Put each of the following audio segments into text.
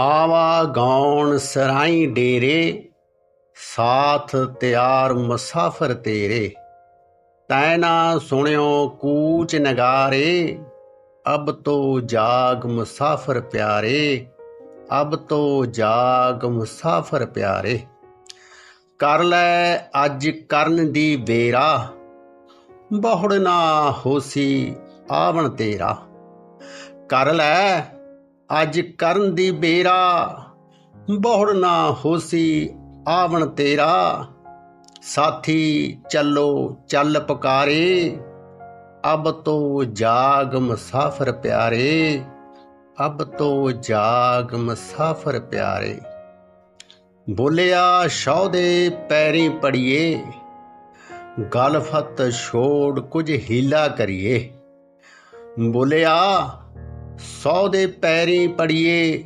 ਆਵਾ ਗਾਉਣ ਸਰਾਈ ਡੇਰੇ, ਸਾਥ ਤਿਆਰ ਮੁਸਾਫਰ ਤੇਰੇ। ਤੈ ਨਾ ਸੁਣਿਓ ਕੂਚ ਨਗਾਰੇ, ਅਬ ਤੋ ਜਾਗ ਮੁਸਾਫਰ ਪਿਆਰੇ, ਅਬ ਤੋ ਜਾਗ ਮੁਸਾਫਰ ਪਿਆਰੇ। ਕਰ ਲੈ ਅੱਜ ਕਰਨ ਦੀ ਵੇਰਾ, ਬਹੁੜ ਨਾ ਹੋਸੀ ਆਵਣ ਤੇਰਾ। ਕਰ ਲੈ ਅੱਜ ਕਰਨ ਦੀ ਬੇਰਾ, ਬਹੁੜ ਨਾ ਹੋਸੀ ਆਵਣ ਤੇਰਾ। ਸਾਥੀ ਚੱਲੋ ਚੱਲ ਪਕਾਰੇ, ਅਬ ਤੋ ਜਾਗ ਮੁਸਾਫਰ ਪਿਆਰੇ, ਅਬ ਤੋ ਜਾਗ ਮੁਸਾਫਰ ਪਿਆਰੇ। ਬੋਲਿਆ ਸ਼ੌ ਦੇ ਪੈਰੀ ਪੜੀਏ, ਗਲਫਤ ਛੋੜ ਕੁਝ ਹੀਲਾ ਕਰੀਏ। ਬੋਲਿਆ ਸੌ ਦੇ ਪੈਰੀ ਪੜੀਏ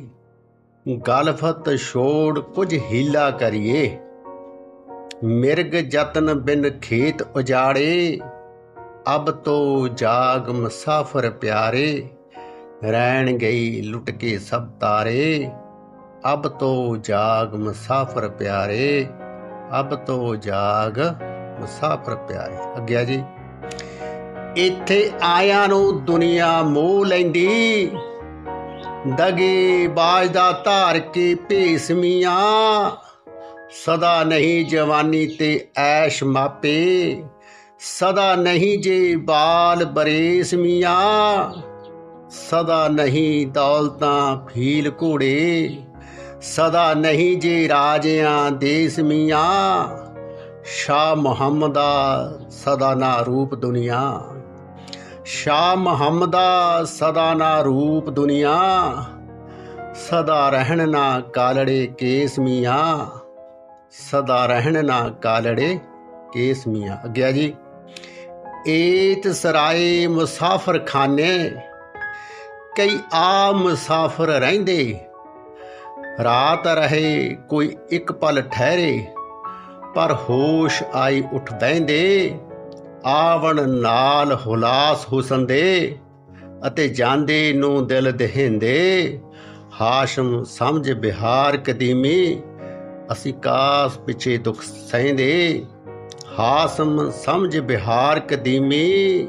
ਗਲਫਤ ਛੋੜ ਕੁਝ ਹੀਲਾ ਕਰੀਏ। ਮਿਰਗ ਜਤਨ ਬਿਨ ਖੇਤ ਉਜਾੜੇ, ਅਬ ਤੋ ਜਾਗ ਮੁਸਾਫਰ ਪਿਆਰੇ। ਰਹਿਣ ਗਈ ਲੁੱਟ ਕੇ ਸਭ ਤਾਰੇ, ਅਬ ਤੋ ਜਾਗ ਮੁਸਾਫਰ ਪਿਆਰੇ, ਅਬ ਤੋ ਜਾਗ ਮੁਸਾਫਰ ਪਿਆਰੇ। ਅੱਗਿਆ ਜੀ। ਇੱਥੇ ਆਇਆਂ ਨੂੰ ਦੁਨੀਆ ਮੋਹ ਲੈਂਦੀ। ਦਗੇ ਬਾਜ ਦਾ ਧਾਰ ਕੇ ਭੇਸਮੀਆਂ ਸਦਾ ਨਹੀਂ ਜਵਾਨੀ ਤੇ ਐਸ਼ ਮਾਪੇ। ਸਦਾ ਨਹੀਂ ਜੇ ਬਾਲ ਬਰੇਸ ਮੀਆਂ। ਸਦਾ ਨਹੀਂ ਦੌਲਤਾਂ ਫੀਲ ਘੋੜੇ। ਸਦਾ ਨਹੀਂ ਜੇ ਰਾਜਿਆਂ ਦੇਸ ਮੀਆਂ। ਸ਼ਾਹ ਮੁਹੰਮਦਾ ਸਦਾ ਨਾ ਰੂਪ ਦੁਨੀਆ। ਸ਼ਾਹ ਮੁਹੰਮਦਾ ਸਦਾ ਨਾ ਰੂਪ ਦੁਨੀਆ, ਸਦਾ ਰਹਿਣ ਨਾ ਕਾਲੜੇ ਕੇਸ ਮੀਆਂ, ਸਦਾ ਰਹਿਣ ਨਾ ਕਾਲੜੇ ਕੇਸ ਮੀਆਂ। ਅੱਗਿਆ ਜੀ, ਏਤ ਸਰਾਏ ਮੁਸਾਫਰ ਖਾਨੇ ਕਈ ਆ ਮੁਸਾਫਰ ਰਹਿੰਦੇ, ਰਾਤ ਰਹੇ ਕੋਈ ਇੱਕ ਪਲ ਠਹਿਰੇ, ਪਰ ਹੋਸ਼ ਆਈ ਉੱਠ ਬੈਂਦੇ ਆਵਣ ਨਾਲ ਹੁਲਾਸ ਹੁਸਨ ਦੇ ਅਤੇ ਜਾਂਦੇ ਨੂੰ ਦਿਲ ਦਹਿੰਦੇ। ਹਾਸ਼ਮ ਸਮਝ ਬਿਹਾਰ ਕਦੀਮੀ, ਅਸੀਂ ਕਾਸ ਪਿਛੇ ਦੁੱਖ ਸਹਿੰਦੇ। ਹਾਸਮ ਸਮਝ ਬਿਹਾਰ ਕਦੀਮੀ,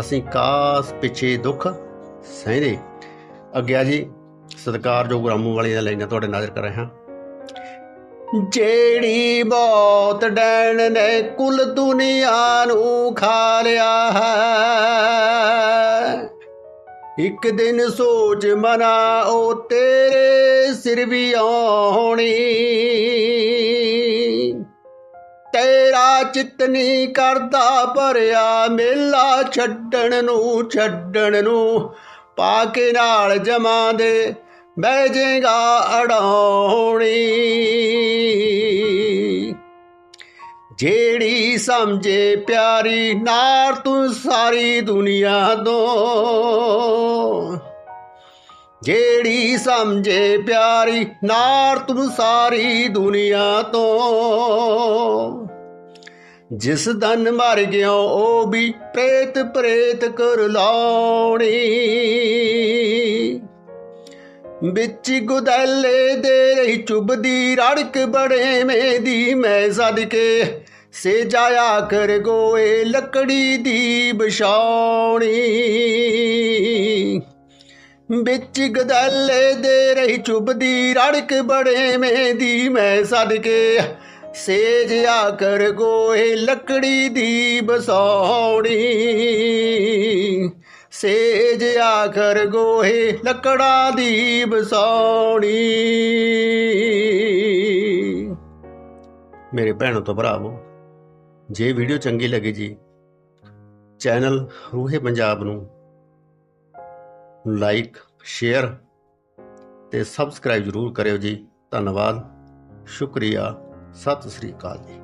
ਅਸੀਂ ਕਾਸ ਪਿਛੇ ਦੁੱਖ ਸਹਿੰਦੇ। ਅੱਗਿਆ ਜੀ, ਸਤਿਕਾਰਯੋਗ ਰਾਮੂ ਵਾਲੀ ਦਾ ਲਾਈਨਾਂ ਤੁਹਾਡੇ ਨਜ਼ਰ ਕਰ ਰਿਹਾ। ਜਿਹੜੀ ਬਹੁਤ ਡੈਣ ਨੇ ਕੁੱਲ ਦੁਨੀਆ ਨੂੰ ਖਾ ਲਿਆ ਹੈ। ਇੱਕ ਦਿਨ ਸੋਚ ਮਨਾ, ਉਹ ਤੇਰੇ ਸਿਰ ਵੀ ਆਉਣੀ। ਤੇਰਾ ਚਿੱਤ ਨਹੀਂ ਕਰਦਾ ਭਰਿਆ, ਮੇਲਾ ਛੱਡਣ ਨੂੰ ਛੱਡਣ ਨੂੰ। ਪਾ ਕੇ ਨਾਲ ਜਮਾਂ ਦੇ ਬਹਿ ਅੜਾਉਣੀ ਜਿਹੜੀ ਸਮਝੇ ਪਿਆਰੀ ਨਾਰ ਤੂੰ ਸਾਰੀ ਦੁਨੀਆ ਤੋਂ। ਜਿਹੜੀ ਸਮਝੇ ਪਿਆਰੀ ਨਾਰ ਤੂੰ ਸਾਰੀ ਦੁਨੀਆ ਤੋਂ। ਜਿਸ ਦਨ ਮਰ ਗਿਆ ਉਹ ਵੀ ਪ੍ਰੇਤ ਪ੍ਰੇਤ ਕਰ ਲਾਉਣੀ। ਵਿੱਚ ਗੁਦੈਲੇ ਦੇ ਰਹੀ ਚੁਬਦੀ, ਰੜਕ ਬੜੇ ਮੇਦੀ ਮੈਂ ਸਦਕੇ ਸੇ ਜਾਇਆ ਕਰ ਗੋਏ ਲੱਕੜੀ ਦੀ ਬਿਛਾਉਣੀ ਵਿੱਚ ਗਦਲੇ ਦੇ ਰਹੀ ਚੁਬਦੀ, ਰੜਕ ਬੜੇ ਮੇਦੀ ਮੈਂ ਸਦਕੇ ਸੇਜ ਆ ਕਰ ਗੋਏ ਲੱਕੜੀ ਦੀ ਬਸੌੜੀ ਸੇਜ ਆ ਕਰ ਗੋਹੇ ਲੱਕੜਾਂ ਦੀ ਬਸੌੜੀ ਮੇਰੇ ਭੈਣੋ ਤੋਂ ਭਰਾਵੋ, ਜੇ ਵੀਡੀਓ ਚੰਗੀ ਲੱਗੀ ਜੀ, ਚੈਨਲ ਰੂਹੇ ਪੰਜਾਬ ਨੂੰ ਲਾਈਕ, ਸ਼ੇਅਰ ਤੇ ਸਬਸਕ੍ਰਾਈਬ ਜ਼ਰੂਰ ਕਰਿਓ ਜੀ। ਧੰਨਵਾਦ। ਸ਼ੁਕਰੀਆ। ਸਤਿ ਸ੍ਰੀ ਅਕਾਲ ਜੀ।